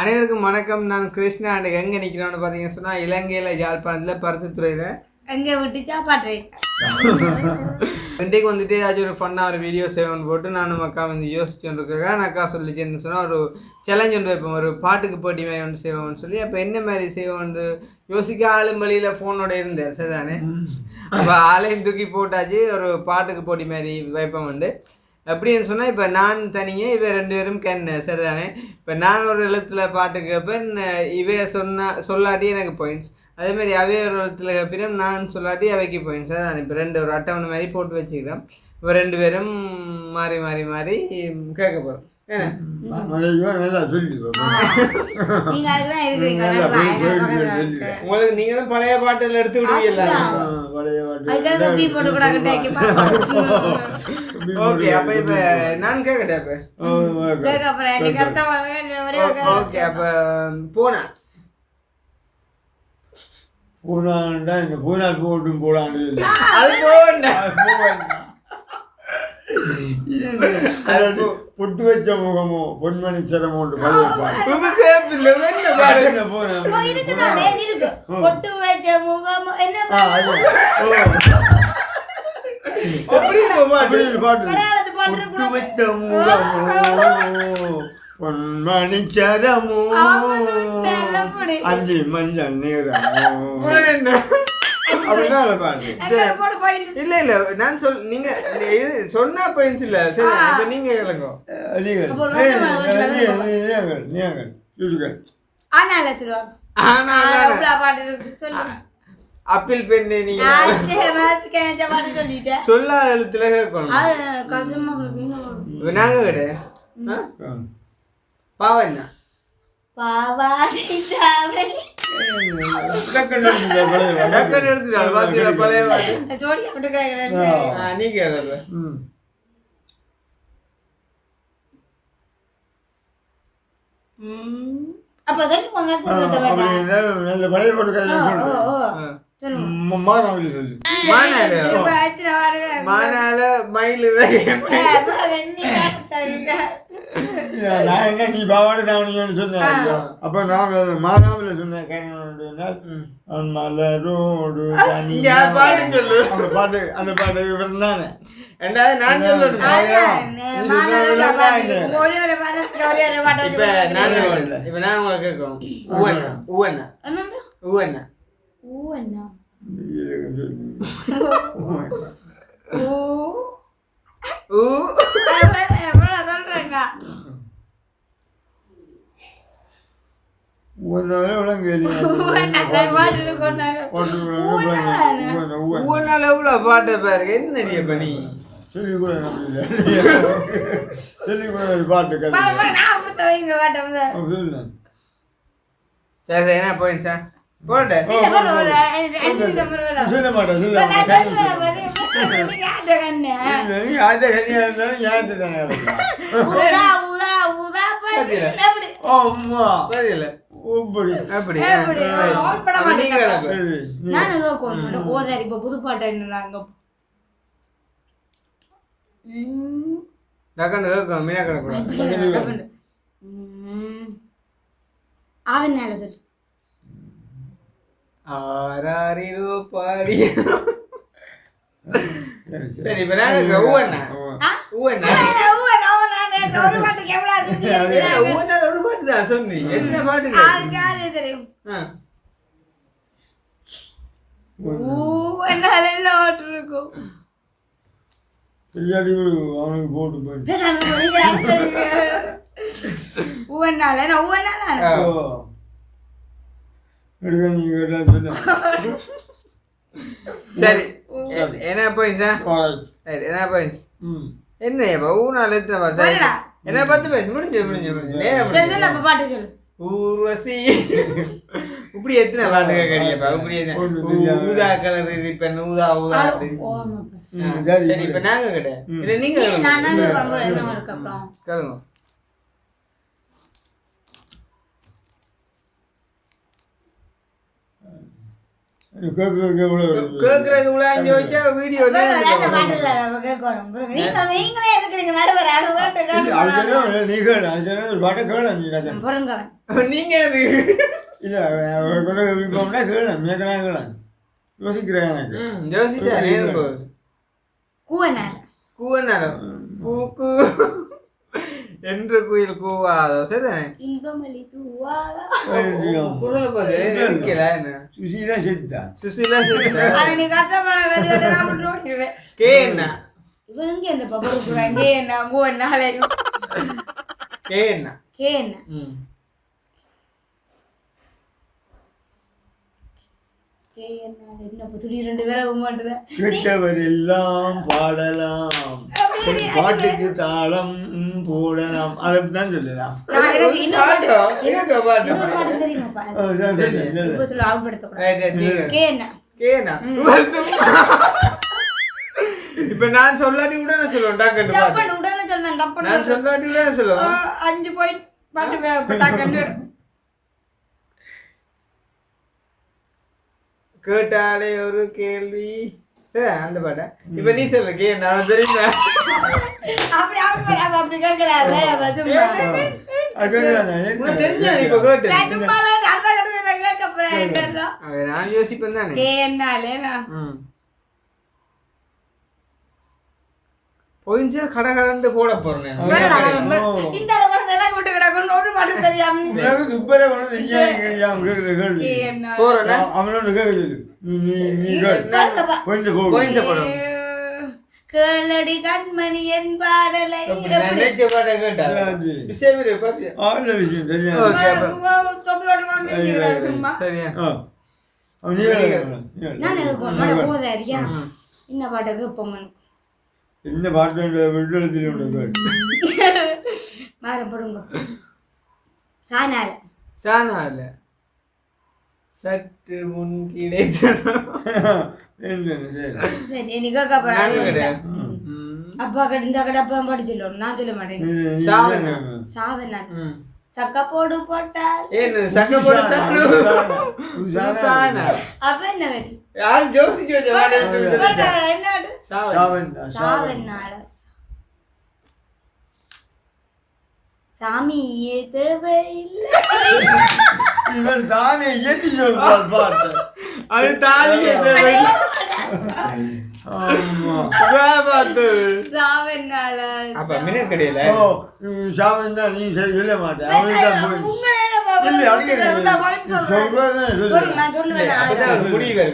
அனைவருக்கும் வணக்கம். நான் கிருஷ்ணா அன்றைக்கு எங்கே நிற்கிறோன்னு பார்த்தீங்கன்னு சொன்னால் இலங்கையில் யாழ்ப்பாணத்தில் பருத்தித்துறையில். எங்க விட்டு சாப்பாடு. இன்றைக்கு வந்துட்டு ஏதாச்சும் ஒரு ஃபன்னாக ஒரு வீடியோ செய்வோம்னு போட்டு நானும் அக்கா வந்து யோசிச்சுட்டு இருக்கேன் அக்கா சொல்லிச்சுன்னு சொன்னால் ஒரு சேலஞ்ச் ஒன்று வைப்போம். ஒரு பாட்டுக்கு போட்டி மாதிரி ஒன்று செய்வோம்னு சொல்லி. அப்போ என்ன மாதிரி செய்வோம்னு யோசிக்க ஆளும் வழியில் ஃபோனோட இருந்தேன். சரிதானே? அப்போ ஆளையும் தூக்கி போட்டாச்சு. ஒரு பாட்டுக்கு போட்டி மாதிரி வைப்போம் உண்டு. அப்படின்னு சொன்னால் இப்போ நான் தனியே இவ ரெண்டு பேரும் கண் சரிதானே? இப்போ நான் ஒரு எழுத்துல பாட்டு கேட்பேன் இவைய சொன்னா சொல்லாட்டி எனக்கு பாயிண்ட்ஸ் அதே மாதிரி ஒரு எழுத்துல கேட்பினும் நான் சொல்லாட்டி அவைக்கு பாயிண்ட்ஸ் அதான் இப்போ ரெண்டு ஒரு அட்டவணை மாதிரி போட்டு வச்சுக்கிறோம் இப்போ ரெண்டு பேரும் மாறி மாறி மாறி கேட்க போகிறோம் நீங்க பழைய பாட்டில் எடுத்து கட்டாக்கி ஓகே அப்போ இப்போ நான் கேட்கட்டேன் இப்போ? ஓகே. அப்போ இந்த பூனா போட்டும் போடான்னு அது பூவாண்டா. இது என்ன? அதாவது புட்டு வச்ச முகமோ பொன்மணி சிரமோ பாட்டு பொட்டு வச்ச என்ன பொன்மணி சரமோ அஞ்சு மஞ்சள் நேரமோ இல்ல இல்ல நான் சொல் நீங்க இந்த இது சொன்னா பாயிண்ட்ஸ் இல்ல. சரி இப்ப நீங்க கேளுங்க. நீங்கள் நீங்கள் நீங்கள் ஆனால சொல்லுவாங்க. அப்பில் பெண்ணு. சொல்லாத எழுத்துல கேட்கணும் நாங்க பாவம் என்ன? பாவாடை ம். அப்ப சொல்லுவாங்க பழைய பாட்டு சொல்லு. மானால மானால மயில் நான் என்ன நீ பாவாடை தாவணின்னு சொன்னேன் அப்ப நான் மாறாமல சொன்னேன் கேனால் மலரோடு பாட்டு சொல்லு. அந்த பாட்டு அந்த பாட்டு இவர் தானே. ரெண்டாவது நான் சொல்லணும். இப்ப நாங்க இப்ப நான் உங்களை கேட்கும் ஊவண்ணா ஊவண்ணா என்னண்டு? ஊவண்ணா ஊ? ஊ. பாட்டு பாருங்க என்ன நீ சொல்லி கூட சொல்லி கூட பாட்டு சரி சரி என்ன போயிடுச்சு சார் போட்டேன் இந்த பாரு, ஒரு அஞ்சு அஞ்சு நிமிஷம் வரும். சொல்ல மாட்டேன் சொல்ல இப்ப நான் மாட்டேன் சொல்லுவேன் பாரு, நீங்க ஆட்ட கண்ணு. நீ ஆட்ட கனியா இருந்தாலும் ஏன் தானே ஊதா, ஊதா, ஊதா, பாரு. பாத்தீங்களா? எப்படி? அம்மா பதில இப்படி அப்படி எப்படி? ஆன் பண்ண அப்ப நீங்க மாட்டேன். கிளம்பு. சரி நீ நான் ஏதோ கோல் பண்ணேன். ஓதாரி, இப்ப புது பாட்டு என்னறாங்க. ம். டக்குன்னு கேட்கும் மீனா கிடக்கூடாது ம். அவன் சொல்லு. ஆராரிரோ பாடி. சரி, இப்ப நான் ஊவண்ணா? ஊவண்ணா? ஒரு. ஊவண்ணா பாட்டு தான் சொன்னி எத்தனை பாட்டு? அதுக்கு யாரு தெரியும்? என்ன இருக்கும்? அவனுக்கு போட்டு போயிட்டு நான் எடுக்க நீ கேட்டா சொல்ல சரி. என்ன. சரி என்ன ம். என்ன இப்ப ஊனால எத்தனை. என்ன பத்து பேசு முடிஞ்சு முடிஞ்சு முடிஞ்சு. நேரம் பாட்டு சொல்லு. ஊர்வசி. இப்படி எத்தனை பாட்டு கேட்கறியப்பா இப்படி. ஊதா கலர் இப்ப ஊதா ஊதா சரி, இப்ப நாங்க கிட்ட. இல்ல நீங்க. கேளுங்க கேட்குறதுக்கு எவ்வளோ கேட்கறதுக்கு விளையாண்டு வச்சா வீடியோ வேற வேற பாட்டுல நம்ம கேட்கணும். பாருங்க, நீங்க நீங்களே இருக்கிறீங்க நடுவர், அது பாட்டு கேட்டு அது போனாலும். தெரியும், நீ கேளு அது தெரியும், ஒரு பாட்டை கேளு நீ ராஜா. பாருங்க. நீங்க எதுக்கு? இல்ல விருப்பம்னா கேளு. மேக்கனா கேளு. யோசிக்கிறேன் எனக்கு. போகுது. கூவனால. கூவனாலும் கூ கூ. என்ற குயில் கூவாதோ சரிதானே இன்பமலி தூவாதா. குரல் என்ன சுசிலா சுசிலா நீ கஷ்டமான நான். கே என்ன? இந்த பபரு கே கே ரெண்டு பேரை மாட்டுதா கெட்டவர் எல்லாம் பாடலாம். பாட்டுக்கு தாளம் போடலாம். அதை தான் தெரியும். இப்ப நான் சொல்லாட்டி கூட நான் சொல்லுவேன் டப்பன் உடனே டப்பன் நான் சொல்லாட்டி ஆ, சொல்லுவேன். அஞ்சு பாயிண்ட் பாட்டு டக்குன்னு. கேட்டாலே ஒரு கேள்வி. அந்த பாட்டா. இப்ப நீ சொல்லு கே நான் தெரியுமா? அப்படி அப்படி அப்ப அப்படி கேட்டு? நான் யோசிப்பேன் தானே. கே என்னாலே நான். ம். போயிடுச்சு கடை கடந்து போட போறேன் இந்த எனக்கு விட்டு கிடக்கும் ஒரு பாட்டு தெரியாம துப்பரை கொண்டு என்ன? போறேன்னா அவனோட கேட்க சொல்லு நீ நீ நீ கேளு. கொஞ்சம் போடு. போயிடுச்சு போடும் கேளடி கண்மணி என் பாடலை அப்படி நான் நினைச்ச பாட்டை கேட்டா. விஷயம் விஷயம் கொண்டு சரியா. என்ன கேட்போம். இந்த விடுதலை வேற போடுங்க சானால. சானா இல்ல சற்று முன் கிடைத்ததோ. அப்பா கடை இந்த கடை அப்பா பாட்டு சொல்லணும் நான் சொல்ல மாட்டேன். சாவனா. சாவனான் ம். சக்க போடு போட்டால். ஏன்னு சக்க போட சாணு சாணா அப்ப என்ன வரி யாரும் ஜோசிச்சு வச்ச பாட்டை எடுத்து வச்சிருக்கா. போட்டால் என்ன பாட்டு? சாவன். சாவன் தான், சாவன். சாவனால சாமியே தேவையில்லை இவன் தானே ஏற்றி சொல்றான் பாட்டு அது தாலியே தேவை. ஆமா வா பாத்து. சாவனால அப்ப மின்னல் கடையில? ஓ சாவன் தான் நீ சரி சொல்ல மாட்டேன் அவனுக்கு தான் போய் இல்லை அதுக்கு என்ன? சொல்றதே சொல்லு. நான் சொல்லுவேன் அப்பதான் அது முடிவு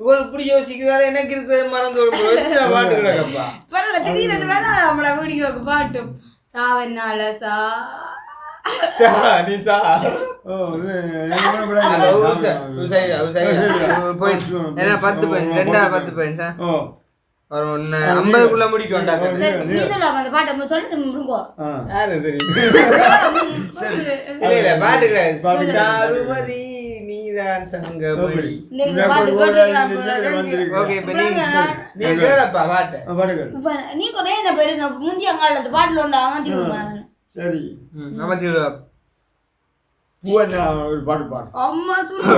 இவளுக்கு இப்படி யோசிக்கிறதால எனக்கு இருக்கிறது மறந்து. எத்தனை பாட்டு கிடக்கப்பா. பரவாயில்ல திடீர்னு வேற நம்மள வீடியோக்கு பாட்டும். சாவனால சா. பத்து points. ரெண்டா பத்து ஆ? ஓ. ஒரு ஒண்ணு ஐம்பதுக்குள்ள முடிக்க வேண்டாம் சரி, நீ சொல்லுவாங்க அந்த பாட்டை முதல்ல சொல்லிட்டு முருங்கோ. ஆ. யாரு தெரியும்? சொல்லு. பாட்டு கிடையாது. நீதான் சங்கமணி. ஓகே இப்ப நீங்க நான் நீங்க கேளப்பா பாட்டு. இப்ப நீ கூட என்ன பேரு? நான் முந்தி பாட்டுல உண்டு சரி. அமர்த்தி விடுவா பூவண்ணா ஒரு பாட்டு பாடு. அம்மா பூசு.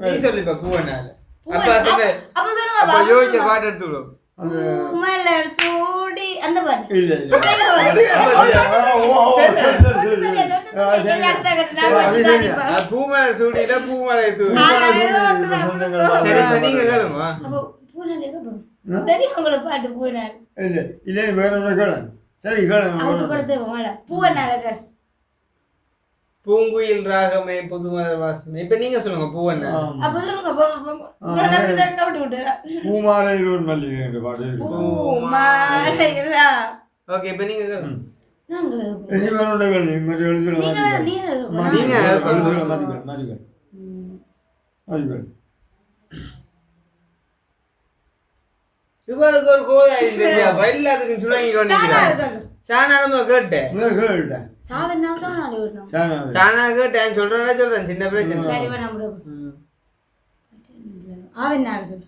நீ சொல்லிப்பா அப்ப சொன்ன அப்ப பாட்டு எடுத்து சரி. தாடிப்பா. பூமலை சூடினா பூமலை ஒண்ணுதான். சரி இப்ப நீங்க பாட்டு பூனாலே இல்ல, இல்ல, நீ வேற ஒண்ணு கேளு. சரி, கேளு, அவரு பூங்குயில் ராகமே புதுமலர் வாசனை இப்ப நீங்க சொல்லுங்க பூ என்ன? சொல்லுங்க ஒரு மல்லிகை. பூமாலைகளா? ஓகே இப்ப நீங்க. மாத்திக்கோ. இவளுக்கு ஒரு சாணால கொண்டு சொல்லு சாணாலமா கேட்டேன். உனக்கு கேளுடா. சாவன் சாணாலே விடணும் சரி, சாணா கேட்டேன் சொல்றேன்னா சொல்றேன். சின்ன பிரச்சனை சரி வேணாம் விடு. ம். அவன் நாள் சொல்லு.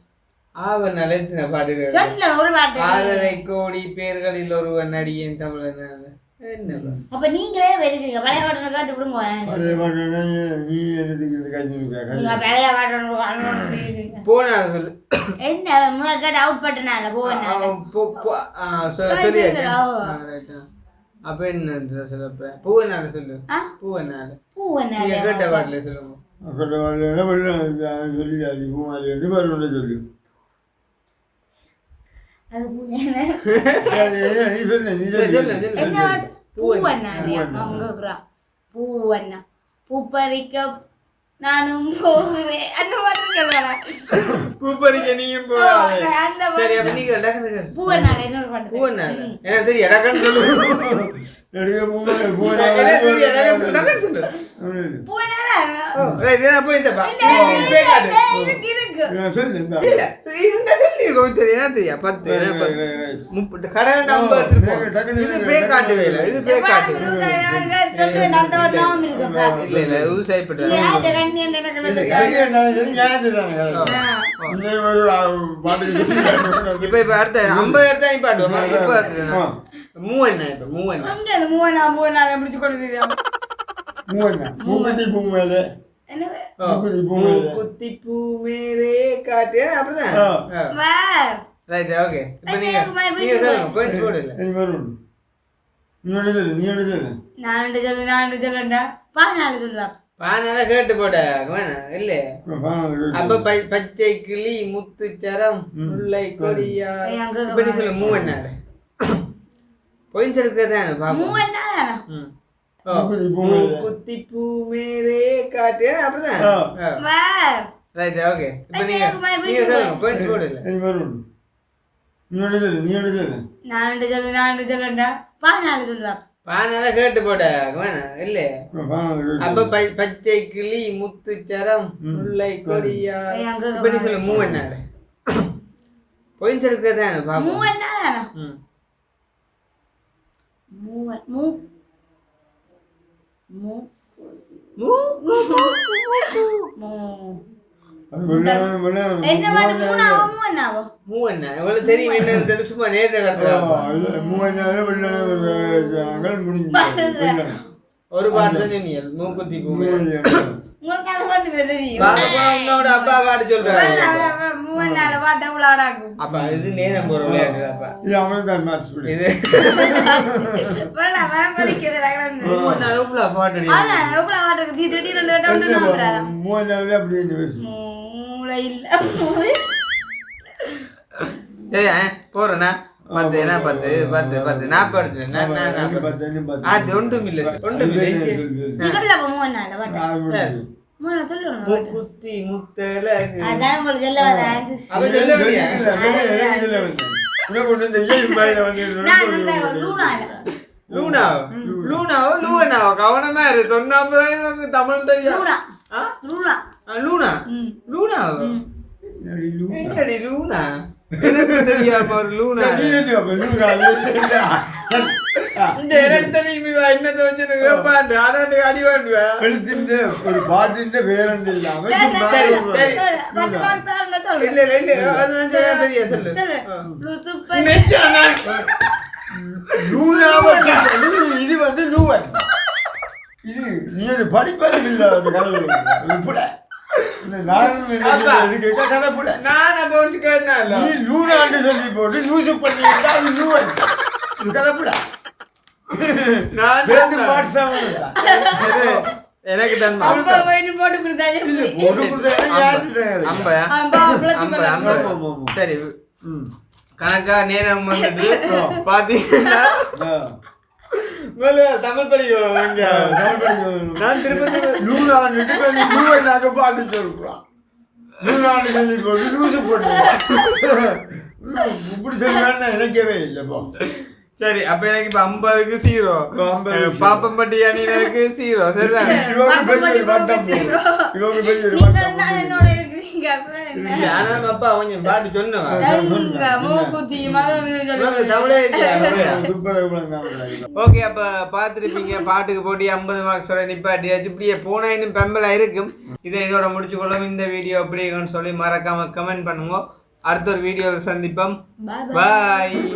ஆவன் எத்தனை பாட்டு சொல்ல ஒரு பாட்டு ஆதரை கோடி பேர்களில் ஒருவன் நடிகன் தமிழன் என்ன bro? அப்ப நீங்களே வெறுக்கீங்க பழைய பாட்டு காட்டு விடுங்க அதே பண்ணா நீ என்னதுக்கு இது கஞ்சி நீங்க பழைய பாட்டு போனா சொல்லு என்ன முதல் கேட்டு அவுட் பட்டனால போவேன் அப்ப என்ன சொல்ல பூவனால சொல்லு. ஆ? பூவனால பூ நீங்க கேட்ட பாட்டுல சொல்லுங்க சொல்லி. அது ரெண்டு ஒன்று சொல்லு பூ பூவண்ணா. பூவண்ணா. பூ பறிக்க நானும் போகிறேன் அந்த மாதிரி சொல்லலாம் பூ. பறிக்க நீயும் போகாத. சரி அப்ப நீங்க என்ன தெரியும் டக்குன்னு சொல்லு. என்ன தெரியும் டக்குன்னு சொல்லு. நான். இருக்கு இருக்கு. சொல்லு இந்த இல்ல, தெரியும், என்ன தெரியும்? பத்து? முப்பது, எடுத்துருப்போம். டக்குனு இது fake ஆட்டு வேலை, இது நாம இருக்கப்பா இல்ல, இல்ல, இது பாட்டுக்கு இப்ப இப்ப அடுத்த ஐம்பது நீ இப்ப ஆ. மூவண்ணா இப்ப மூவண்ணா பிடிச்சு மூவண்ணா மூக்குத்தி பூமேலே குத்தி பூ மேலே காட்டு. அப்படிதான். ஆ. வா ரைட் ஓகே இப்ப நீங்க நீங்க வருது. கேளுங்க பாயிண்ட்ஸ் போடு இல்ல. இனி வரும் நீ ஒன்று சொல்லு நீ ஒன்று சொல்லு. நான் ரெண்டு சொல்லு நான் ரெண்டு சொல்லுண்டா சொல்லுவா. பானால கேட்டு போட. வேணாம் இல்ல. அப்ப ப- பச்சை கிளி முத்து சரம் முல்லை கொடியா ஏய், அங்க இப்ப நீ சொல்லு மூவண்ணால பாயிண்ட்ஸ் இருக்கிறதான பாப்போம். மூவன்னா தானே? குத்தி பூ மேலே. காட்டு. அப்படிதான். ஆ. வா. ரைட் ஓகே இப்ப நீங்க நீங்க வருது. கேளுங்க பாயிண்ட்ஸ் போடு இல்ல இனி வரும் நீ ஒன்று சொல்லு நீ ஒன்று சொல்லு. நான் ரெண்டு சொல்லு நான் ரெண்டு சொல்லுண்டா. பா நாலு சொல்லுவா. பானால கேட்டு போட வேணாம் இல்ல அப்ப ப- பச்சை கிளி முத்து சரம் முல்லை கொடியா. ஏய், அங்க இப்ப நீ சொல்லு மூவண்ணால பாயிண்ட்ஸ் இருக்கிறதான பாப்போம். மூவன்னா தானே? ம். மூவன் மூ மூ மூ மூ என்ன என்ன பாட்டு மூணாவோ மூவன்னாவோ மூவண்ணா எவ்வளவு தெரியும் என்ன தெரியும் சும்மா நேரத்தை ஒரு பாட்டு தான் சொன்னீங்க மூக்குத்தி பூ. உங்களுக்கு அது பாட்டு தெரியும். உன்னோட அப்பா பாட்டு சொல்றாரு. அப்பா இது நேரம் போற விளையாட்டு அப்பா. இது அவனுக்கு தான் இது. பாட்டு தீ ரெண்டு மூணு நாள் அப்படி மூளை இல்ல சரி போறேண்ணா. பத்து என்ன பத்து பத்து பத்து. நாற்பது அது ஒன்றும் இல்லை. ஒன்றும் இல்லை. இங்கே. நீ அதான் நான் லூனால. லூனாவோ? லூனாவோ கவனமா இரு. சொன்னா அப்புறம் தமிழ் தெரியும் லூனா. ஆ? லூனா. லூனா? லூனாவோ? என்னடி லூனா? எனக்கு தெரியாம ஒரு லூனா. இந்த இடத்துலயும் இன்னத்தை வச்சு வேப்பாண்டு. ஆனாண்டு அடி வேண்டுவேன் எழுத்திருந்து ஒரு பாட்டின்ற வேறண்டு இல்லாம இல்ல இது படிப்பதும் இல்லை அந்த நான் சொல்லி போட்டு லூசு பண்ணிட்டா நான் எனக்கு தான் சரி. கணக்கா நேரம் வந்துட்டு தமிழ் படிக்கிறோம் நான் திரும்ப திரும்ப நூறாண்டு நூறாண்டாக பாட்டு சொல்றான் நூறாண்டு சொல்லி போட்டு லூசு போட்டு. இப்படி சொல்லுவான்னு நினைக்கவே இல்லைப்பா சரி அப்ப எனக்கு இப்ப ஐம்பதுக்கு ஜீரோ ஐம்பது பாப்பம்பட்டி அணியினருக்கு ஜீரோ சரிதான்? இவங்க பெரிய ஒரு ஓகே அப்போ பார்த்துருப்பீங்க பாட்டுக்கு போட்டி ஐம்பது மார்க்ஸ் வரை நிப்பாட்டியாச்சு இப்படியே போனால் இன்னும் பெம்பலாக இருக்கும். இதை இதோட முடிச்சுக்கொள்ளும் இந்த வீடியோ எப்படி இருக்குன்னு சொல்லி மறக்காம கமெண்ட் பண்ணுங்க. அடுத்த ஒரு வீடியோவில் சந்திப்போம். பாய்